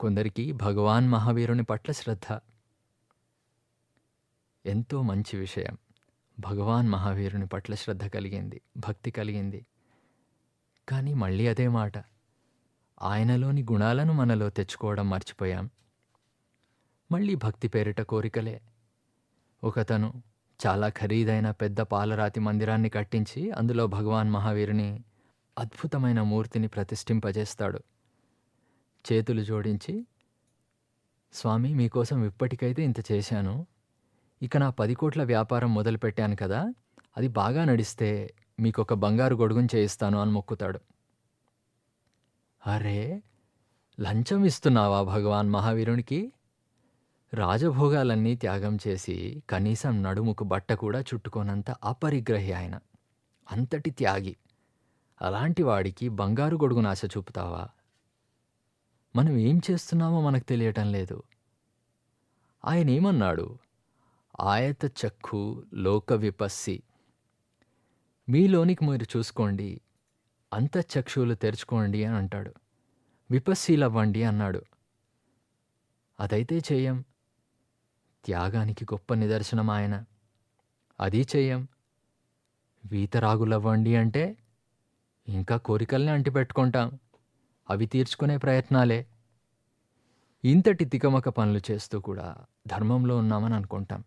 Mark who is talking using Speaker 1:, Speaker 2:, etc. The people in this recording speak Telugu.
Speaker 1: కొందరికి భగవాన్ మహావీరుని పట్ల శ్రద్ధ. ఎంతో మంచి విషయం. భగవాన్ మహావీరుని పట్ల శ్రద్ధ కలిగింది. భక్తి కలిగింది. కానీ మళ్ళీ అదే మాట. ఆయనలోని గుణాలను మనలో తెచ్చుకోవడం మర్చిపోయాం. మళ్ళీ భక్తి పేరిట కోరికలే. ఒకతను చాలా ఖరీదైన పెద్ద పాలరాతి మందిరాన్ని కట్టించి అందులో భగవాన్ మహావీరుని అద్భుతమైన మూర్తిని ప్రతిష్ఠింపజేస్తాడు. చేతులు జోడించి స్వామి మీకోసం ఇప్పటికైతే ఇంత చేశాను. ఇక నా పది కోట్ల వ్యాపారం మొదలుపెట్టాను కదా! అది బాగా నడిస్తే మీకొక బంగారు గొడుగుని చేయిస్తాను అని మొక్కుతాడు. అరే! లంచం ఇస్తున్నావా భగవాన్ మహావీరునికి? రాజభోగాలన్నీ త్యాగం చేసి కనీసం నడుముకు బట్ట కూడా చుట్టుకోనంత అపరిగ్రహి ఆయన. అంతటి త్యాగి. అలాంటి వాడికి బంగారు గొడుగు నాశ చూపుతావా? మనం ఏం చేస్తున్నామో మనకు తెలియటం లేదు. ఆయనేమన్నాడు? ఆయత చక్కు లోక విపస్సి. మీలోనికి మీరు చూసుకోండి. అంతఃచక్షువులు తెరుచుకోండి అని అంటాడు. విపస్సీలవ్వండి అన్నాడు. అదైతే చెయ్యం. త్యాగానికి గొప్ప నిదర్శనం ఆయన. అదీ చెయ్యం. వీతరాగులవ్వండి అంటే ఇంకా కోరికల్ని అంటిపెట్టుకుంటాం. అవి తీర్చుకునే ప్రయత్నాలే. ఇంతటి తికమక పనులు చేస్తూ కూడా ధర్మంలో ఉన్నామని అనుకుంటాం.